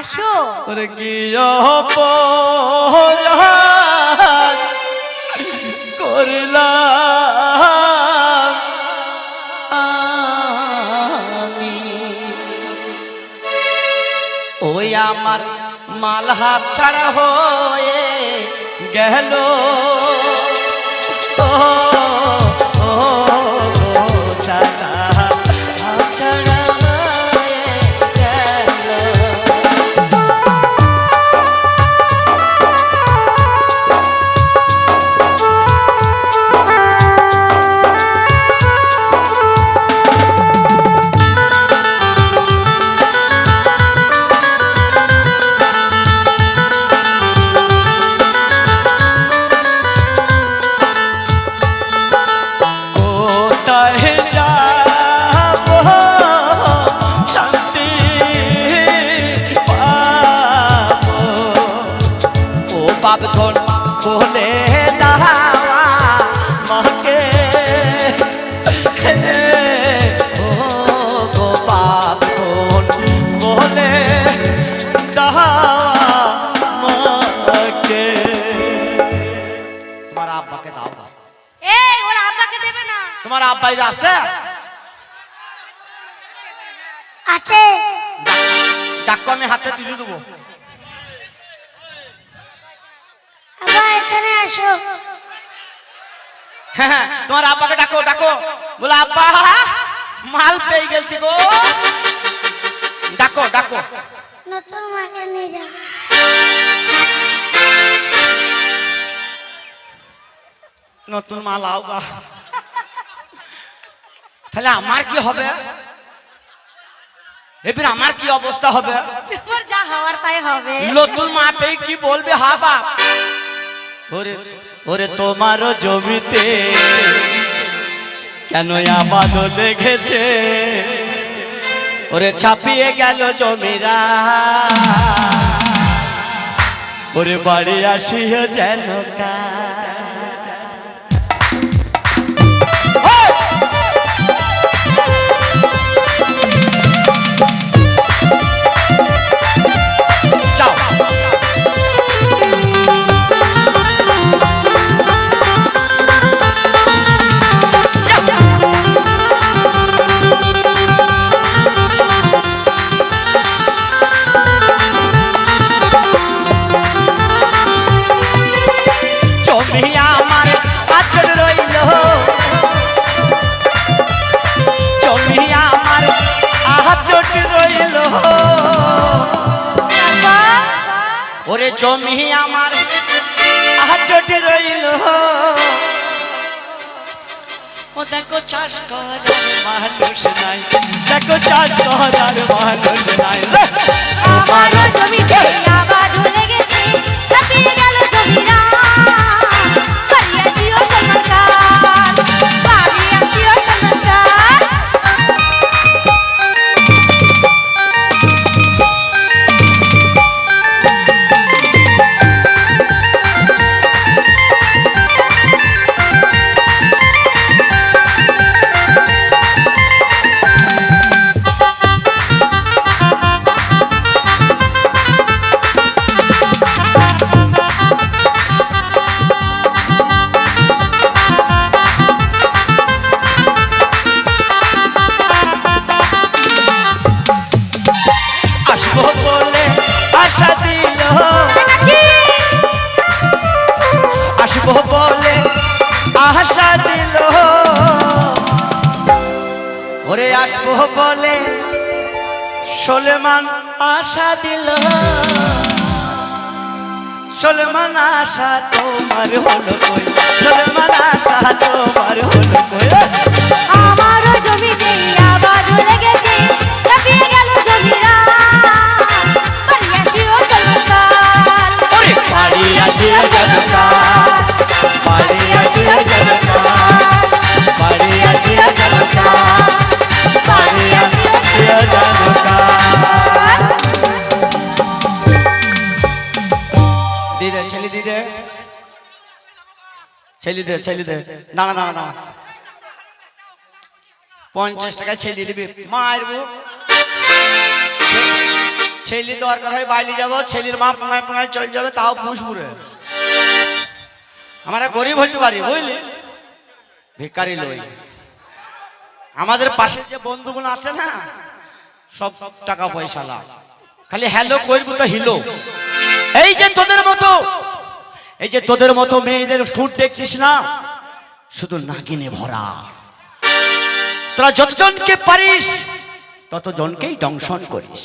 আসো। কি আমি। ওই আমার মাল হাত ছাড়া হয়ে গেল ও বাবধন বলে দাওয়া মাকে। তোমার আব্বাই আছে? আছে। আমি হাতে তুলে দেবো আব্বা আসো। হ্যাঁ হ্যাঁ, তোমার আব্বাকে ডাকো ডাকো। বলে আব্বা মাল পেয়ে গেছি গো। ডাকো ডাকো। নতুন মাকে নিয়ে যা নতুন মাল আও গা। তাহলে আমার কি হবে? এবার আমার কি অবস্থা হবে? তোমার যা হওয়ার তাই হবে। নতুন মা পেয়ে কি বলবে হা বাপ? ওরে তোমারও জমিতে কেন আবাদ দেখেছে? ওরে ছাপিয়ে গেল জমিরা। ওরে বাড়ি আসিও যেন কা আচট রইল। ওরে জমি আমার আচট রইল। ও দেখো চাষ করার মানুষ নাই। দেখো চাষ করার মানুষ নাই। আমার জমিতে আশা ওরে আসব বলে সোলেমান আশা দিল। সোলেমান আশা তোমার হলো কই? সোলেমান আশা তোমার হলো ছেলে দাঁড়া দাঁড়া দাঁড়া। পঞ্চাশ ছেলে দিবি। মারবো ছেলে দরকার হয় যাব, ছেলের মা যাবে, তাও আমরা গরিব হইতে পারি, বুঝলি? ভিকারি লই। আমাদের পাশে যে বন্ধুগুলো আছে না, সব টাকা পয়সা লাভ। খালি হ্যালো করব তো হিলো। এই যে তোদের মতো এই যে তোদের মতো মেয়েদের ফুট দেখছিস না? শুধু নাগিনে ভরা। তোরা যতজনকে পারিস, ততজনকেই দংশন করিস।